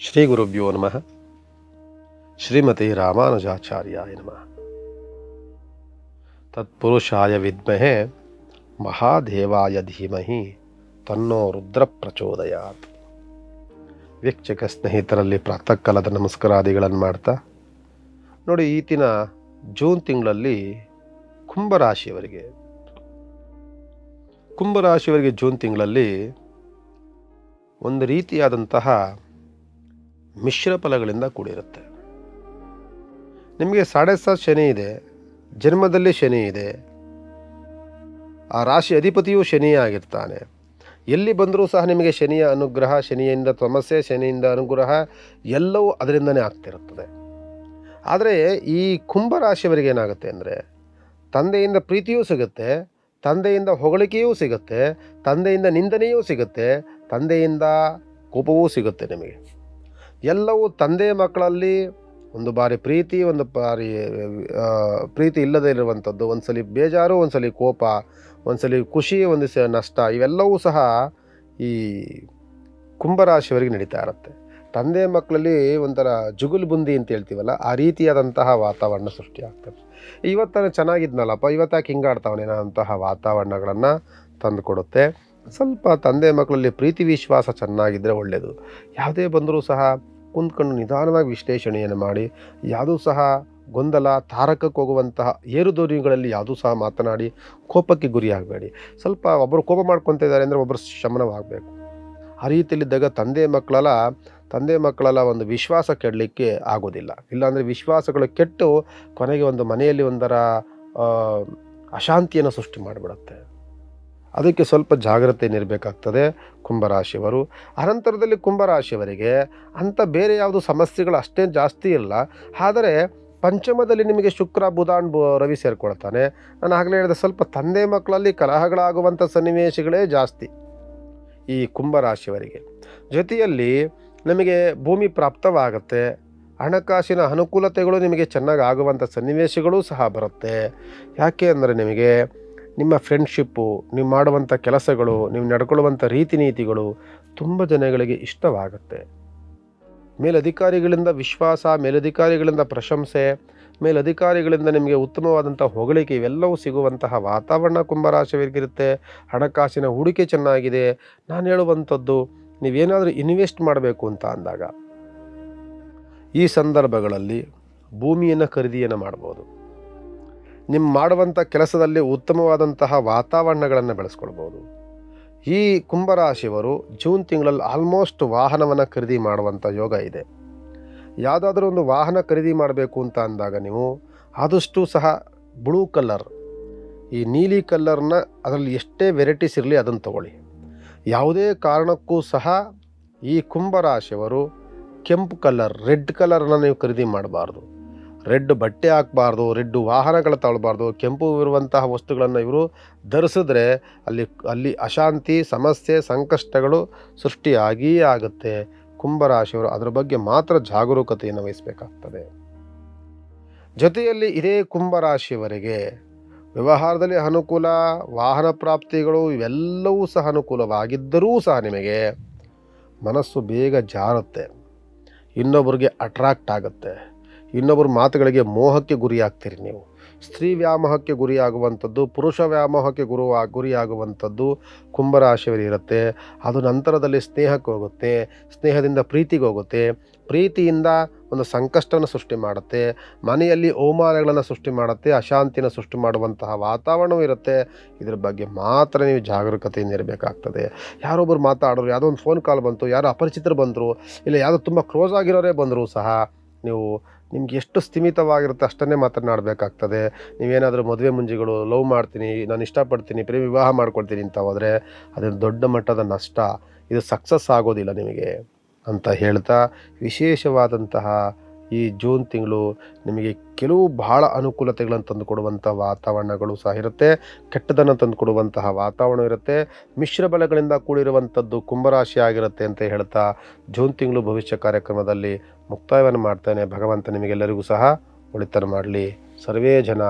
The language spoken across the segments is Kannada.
ಶ್ರೀ ಗುರುಭ್ಯೋ ನಮಃ. ಶ್ರೀಮತಿ ರಾಮಾನುಜಾಚಾರ್ಯಾಯ ನಮಃ. ತತ್ಪುರುಷಾಯ ವಿದ್ಮಹೆ, ಮಹಾದೇವಾಯ ಧೀಮಹಿ, ತನ್ನೋ ರುದ್ರ ಪ್ರಚೋದಯಾತ್. ವೀಕ್ಷಕ ಸ್ನೇಹಿತರಲ್ಲಿ ಪ್ರಾತಃ ಕಾಲದ ನಮಸ್ಕಾರಾದಿಗಳನ್ನು ಮಾಡ್ತಾ, ನೋಡಿ ಈತಿನ ಜೂನ್ ತಿಂಗಳಲ್ಲಿ ಕುಂಭರಾಶಿಯವರಿಗೆ. ಕುಂಭರಾಶಿಯವರಿಗೆ ಜೂನ್ ತಿಂಗಳಲ್ಲಿ ಒಂದು ರೀತಿಯಾದಂತಹ ಮಿಶ್ರ ಫಲಗಳಿಂದ ಕೂಡಿರುತ್ತೆ. ನಿಮಗೆ ಸಾಡೆ ಸಾತ್ ಶನಿ ಇದೆ, ಜನ್ಮದಲ್ಲಿ ಶನಿ ಇದೆ, ಆ ರಾಶಿ ಅಧಿಪತಿಯು ಶನಿಯೇ ಆಗಿರ್ತಾನೆ ಎಲ್ಲಿ ಬಂದರೂ ಸಹ ನಿಮಗೆ ಶನಿಯ ಅನುಗ್ರಹ, ಶನಿಯಿಂದ ಸಮಸ್ಯೆ ಶನಿಯಿಂದ ಅನುಗ್ರಹ ಎಲ್ಲವೂ ಅದರಿಂದನೇ ಆಗ್ತಿರುತ್ತದೆ. ಆದರೆ ಈ ಕುಂಭರಾಶಿಯವರಿಗೆ ಏನಾಗುತ್ತೆ ಅಂದರೆ, ತಂದೆಯಿಂದ ಪ್ರೀತಿಯೂ ಸಿಗುತ್ತೆ, ತಂದೆಯಿಂದ ಹೊಗಳಿಕೆಯೂ ಸಿಗುತ್ತೆ, ತಂದೆಯಿಂದ ನಿಂದನೆಯೂ ಸಿಗುತ್ತೆ, ತಂದೆಯಿಂದ ಕೋಪವೂ ಸಿಗುತ್ತೆ ನಿಮಗೆ. ಎಲ್ಲವೂ ತಂದೆ ಮಕ್ಕಳಲ್ಲಿ ಒಂದು ಬಾರಿ ಪ್ರೀತಿ, ಒಂದು ಬಾರಿ ಪ್ರೀತಿ ಇಲ್ಲದೇ ಇರುವಂಥದ್ದು, ಒಂದ್ಸಲಿ ಬೇಜಾರು, ಒಂದ್ಸಲಿ ಕೋಪ, ಒಂದ್ಸಲಿ ಖುಷಿ ಒಂದು ಸ ನಷ್ಟ, ಇವೆಲ್ಲವೂ ಸಹ ಈ ಕುಂಭರಾಶಿಯವರಿಗೆ ನಡೀತಾ ಇರುತ್ತೆ. ತಂದೆ ಮಕ್ಕಳಲ್ಲಿ ಒಂಥರ ಜುಗುಲ್ ಬುಂದಿ ಅಂತ ಹೇಳ್ತೀವಲ್ಲ, ಆ ರೀತಿಯಾದಂತಹ ವಾತಾವರಣ ಸೃಷ್ಟಿಯಾಗ್ತದೆ ಇವತ್ತಾನೆ ಚೆನ್ನಾಗಿದ್ನಲ್ಲಪ್ಪ, ಇವತ್ತಾಕೆ ಹಿಂಗಾಡ್ತಾವನೇನೋ ಅಂತಹ ವಾತಾವರಣಗಳನ್ನು ತಂದು ಕೊಡುತ್ತೆ ಸ್ವಲ್ಪ ತಂದೆ ಮಕ್ಕಳಲ್ಲಿ ಪ್ರೀತಿ ವಿಶ್ವಾಸ ಚೆನ್ನಾಗಿದ್ದರೆ ಒಳ್ಳೆಯದು ಯಾವುದೇ ಬಂದರೂ ಸಹ ಕುಂತ್ಕೊಂಡು ನಿಧಾನವಾಗಿ ವಿಶ್ಲೇಷಣೆಯನ್ನು ಮಾಡಿ, ಯಾವುದೂ ಸಹ ಗೊಂದಲ, ತಾರಕಕ್ಕೆ ಹೋಗುವಂತಹ ಏರುದೋರಿಗಳಲ್ಲಿ ಯಾವುದೂ ಸಹ ಮಾತನಾಡಿ ಕೋಪಕ್ಕೆ ಗುರಿಯಾಗಬೇಡಿ. ಸ್ವಲ್ಪ ಒಬ್ಬರು ಕೋಪ ಮಾಡ್ಕೊತಾ ಇದ್ದಾರೆ ಅಂದರೆ ಒಬ್ಬರು ಶಮನವಾಗಬೇಕು. ಆ ರೀತಿಯಲ್ಲಿದ್ದಾಗ ತಂದೆ ಮಕ್ಕಳೆಲ್ಲ ತಂದೆ ಮಕ್ಕಳೆಲ್ಲ ಒಂದು ವಿಶ್ವಾಸ ಕೆಡಲಿಕ್ಕೆ ಆಗೋದಿಲ್ಲ. ಇಲ್ಲಾಂದರೆ ವಿಶ್ವಾಸಗಳು ಕೆಟ್ಟು ಕೊನೆಗೆ ಒಂದು ಮನೆಯಲ್ಲಿ ಒಂದರ ಅಶಾಂತಿಯನ್ನು ಸೃಷ್ಟಿ ಮಾಡಿಬಿಡುತ್ತೆ. ಅದಕ್ಕೆ ಸ್ವಲ್ಪ ಜಾಗ್ರತೆಯನ್ನಿರಬೇಕಾಗ್ತದೆ ಕುಂಭರಾಶಿಯವರು. ಅನಂತರದಲ್ಲಿ ಕುಂಭರಾಶಿಯವರಿಗೆ ಅಂಥ ಬೇರೆ ಯಾವುದು ಸಮಸ್ಯೆಗಳು ಅಷ್ಟೇ ಜಾಸ್ತಿ ಇಲ್ಲ. ಆದರೆ ಪಂಚಮದಲ್ಲಿ ನಿಮಗೆ ಶುಕ್ರ, ಬುಧಾನ್ ರವಿ ಸೇರಿಕೊಳ್ತಾನೆ. ನಾನು ಆಗಲೇ ಹೇಳಿದೆ ಸ್ವಲ್ಪ ತಂದೆ ಮಕ್ಕಳಲ್ಲಿ ಕಲಹಗಳಾಗುವಂಥ ಸನ್ನಿವೇಶಗಳೇ ಜಾಸ್ತಿ ಈ ಕುಂಭರಾಶಿಯವರಿಗೆ. ಜೊತೆಯಲ್ಲಿ ನಿಮಗೆ ಭೂಮಿ ಪ್ರಾಪ್ತವಾಗುತ್ತೆ. ಹಣಕಾಸಿನ ಅನುಕೂಲತೆಗಳು ನಿಮಗೆ ಚೆನ್ನಾಗಿ ಆಗುವಂಥ ಸನ್ನಿವೇಶಗಳೂ ಸಹ ಬರುತ್ತೆ. ಯಾಕೆ ಅಂದರೆ ನಿಮಗೆ ನಿಮ್ಮ ಫ್ರೆಂಡ್ಶಿಪ್ಪು ನೀವು ಮಾಡುವಂಥ ಕೆಲಸಗಳು, ನೀವು ನಡ್ಕೊಳ್ಳುವಂಥ ರೀತಿ ನೀತಿಗಳು ತುಂಬ ಜನಗಳಿಗೆ ಇಷ್ಟವಾಗುತ್ತೆ. ಮೇಲಧಿಕಾರಿಗಳಿಂದ ವಿಶ್ವಾಸ, ಮೇಲಧಿಕಾರಿಗಳಿಂದ ಪ್ರಶಂಸೆ, ಮೇಲಧಿಕಾರಿಗಳಿಂದ ನಿಮಗೆ ಉತ್ತಮವಾದಂಥ ಹೊಗಳಿಕೆ ಇವೆಲ್ಲವೂ ಸಿಗುವಂತಹ ವಾತಾವರಣ ಕುಂಭರಾಶಿಯವರಿಗಿರುತ್ತೆ. ಹಣಕಾಸಿನ ಹೂಡಿಕೆ ಚೆನ್ನಾಗಿದೆ. ನಾನು ಹೇಳುವಂಥದ್ದು, ನೀವೇನಾದರೂ ಇನ್ವೆಸ್ಟ್ ಮಾಡಬೇಕು ಅಂತ ಅಂದಾಗ ಈ ಸಂದರ್ಭಗಳಲ್ಲಿ ಭೂಮಿಯನ್ನು ಖರೀದಿಯನ್ನು ಮಾಡ್ಬೋದು. ನಿಮ್ಮ ಮಾಡುವಂಥ ಕೆಲಸದಲ್ಲಿ ಉತ್ತಮವಾದಂತಹ ವಾತಾವರಣಗಳನ್ನು ಬೆಳೆಸ್ಕೊಳ್ಬೋದು. ಈ ಕುಂಭರಾಶಿಯವರು ಜೂನ್ ತಿಂಗಳಲ್ಲಿ ಆಲ್ಮೋಸ್ಟ್ ವಾಹನವನ್ನು ಖರೀದಿ ಮಾಡುವಂಥ ಯೋಗ ಇದೆ. ಯಾವುದಾದ್ರೂ ಒಂದು ವಾಹನ ಖರೀದಿ ಮಾಡಬೇಕು ಅಂತ ಅಂದಾಗ ನೀವು ಆದಷ್ಟು ಸಹ ಬ್ಲೂ ಕಲರ್, ಈ ನೀಲಿ ಕಲ್ಲರ್ನ ಅದರಲ್ಲಿ ಎಷ್ಟೇ ವೆರೈಟೀಸ್ ಇರಲಿ ಅದನ್ನು ತಗೊಳ್ಳಿ. ಯಾವುದೇ ಕಾರಣಕ್ಕೂ ಸಹ ಈ ಕುಂಭರಾಶಿಯವರು ಕೆಂಪು ಕಲರ್, ರೆಡ್ ಕಲರ್ನ ನೀವು ಖರೀದಿ ಮಾಡಬಾರ್ದು. ರೆಡ್ ಬಟ್ಟೆ ಹಾಕಬಾರ್ದು, ರೆಡ್ ವಾಹನಗಳು ತಗೊಳ್ಬಾರ್ದು, ಕೆಂಪು ಇರುವಂತಹ ವಸ್ತುಗಳನ್ನು ಇವರು ಧರಿಸಿದ್ರೆ ಅಲ್ಲಿ ಅಲ್ಲಿ ಅಶಾಂತಿ, ಸಮಸ್ಯೆ, ಸಂಕಷ್ಟಗಳು ಸೃಷ್ಟಿಯಾಗಿಯೇ ಆಗುತ್ತೆ. ಕುಂಭರಾಶಿಯವರು ಅದರ ಬಗ್ಗೆ ಮಾತ್ರ ಜಾಗರೂಕತೆಯನ್ನು ವಹಿಸಬೇಕಾಗ್ತದೆ. ಜೊತೆಯಲ್ಲಿ ಇದೇ ಕುಂಭರಾಶಿಯವರಿಗೆ ವ್ಯವಹಾರದಲ್ಲಿ ಅನುಕೂಲ, ವಾಹನ ಪ್ರಾಪ್ತಿಗಳು ಇವೆಲ್ಲವೂ ಸಹ ಅನುಕೂಲವಾಗಿದ್ದರೂ ಸಹ ನಿಮಗೆ ಮನಸ್ಸು ಬೇಗ ಜಾರುತ್ತೆ. ಇನ್ನೊಬ್ಬರಿಗೆ ಅಟ್ರಾಕ್ಟ್ ಆಗುತ್ತೆ. ಇನ್ನೊಬ್ಬರ ಮಾತುಗಳಿಗೆ ಮೋಹಕ್ಕೆ ಗುರಿಯಾಗ್ತೀರಿ ನೀವು. ಸ್ತ್ರೀ ವ್ಯಾಮೋಹಕ್ಕೆ ಗುರಿಯಾಗುವಂಥದ್ದು, ಪುರುಷ ವ್ಯಾಮೋಹಕ್ಕೆ ಗುರು, ಗುರಿಯಾಗುವಂಥದ್ದು ಕುಂಭರಾಶಿಯವರಿಗೆ ಇರುತ್ತೆ. ಅದು ನಂತರದಲ್ಲಿ ಸ್ನೇಹಕ್ಕೆ ಹೋಗುತ್ತೆ, ಸ್ನೇಹದಿಂದ ಪ್ರೀತಿಗೆ ಹೋಗುತ್ತೆ. ಪ್ರೀತಿಯಿಂದ ಒಂದು ಸಂಕಷ್ಟವನ್ನು ಸೃಷ್ಟಿ ಮಾಡುತ್ತೆ. ಮನೆಯಲ್ಲಿ ಅವಮಾನಗಳನ್ನು ಸೃಷ್ಟಿ ಮಾಡುತ್ತೆ ಅಶಾಂತಿನ ಸೃಷ್ಟಿ ಮಾಡುವಂತಹ ವಾತಾವರಣವೂ ಇರುತ್ತೆ. ಇದ್ರ ಬಗ್ಗೆ ಮಾತ್ರ ನೀವು ಜಾಗರೂಕತೆಯಿಂದ ಇರಬೇಕಾಗ್ತದೆ. ಯಾರೊಬ್ಬರು ಮಾತಾಡೋರು ಯಾವುದೋ ಒಂದು ಫೋನ್ ಕಾಲ್ ಬಂತು, ಯಾರೋ ಅಪರಿಚಿತರು ಬಂದರು, ಇಲ್ಲ ಯಾವುದೋ ತುಂಬ ಕ್ಲೋಸ್ ಆಗಿರೋರೇ ಬಂದರೂ ಸಹ ನೀವು ನಿಮ್ಗೆ ಎಷ್ಟು ಸ್ಥಿಮಿತವಾಗಿರುತ್ತೆ ಅಷ್ಟನ್ನೇ ಮಾತನಾಡಬೇಕಾಗ್ತದೆ. ನೀವೇನಾದರೂ ಮದುವೆ ಮುಂಜಿಗಳು, ಲವ್ ಮಾಡ್ತೀನಿ, ನಾನು ಇಷ್ಟಪಡ್ತೀನಿ, ಪ್ರೇಮ, ವಿವಾಹ ಮಾಡ್ಕೊಳ್ತೀನಿ ಅಂತ ಹೋದರೆ ಅದೊಂದು ದೊಡ್ಡ ಮಟ್ಟದ ನಷ್ಟ. ಇದು ಸಕ್ಸಸ್ ಆಗೋದಿಲ್ಲ ನಿಮಗೆ ಅಂತ ಹೇಳ್ತಾ ವಿಶೇಷವಾದಂತಹ ಈ ಜೂನ್ ತಿಂಗಳು ನಿಮಗೆ ಕೆಲವು ಬಹಳ ಅನುಕೂಲತೆಗಳನ್ನು ತಂದುಕೊಡುವಂಥ ವಾತಾವರಣಗಳು ಸಹ ಇರುತ್ತೆ. ಕೆಟ್ಟದನ್ನು ತಂದುಕೊಡುವಂತಹ ವಾತಾವರಣ ಇರುತ್ತೆ. ಮಿಶ್ರ ಬಲಗಳಿಂದ ಕೂಡಿರುವಂಥದ್ದು ಕುಂಭರಾಶಿ ಆಗಿರುತ್ತೆ ಅಂತ ಹೇಳ್ತಾ ಜೂನ್ ತಿಂಗಳು ಭವಿಷ್ಯ ಕಾರ್ಯಕ್ರಮದಲ್ಲಿ ಮುಕ್ತಾಯವನ್ನು ಮಾಡ್ತಾನೆ. ಭಗವಂತ ನಿಮಗೆಲ್ಲರಿಗೂ ಸಹ ಒಳಿತನ ಮಾಡಲಿ. ಸರ್ವೇ ಜನ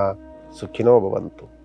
ಸುಖಿನೋ ಭವಂತು.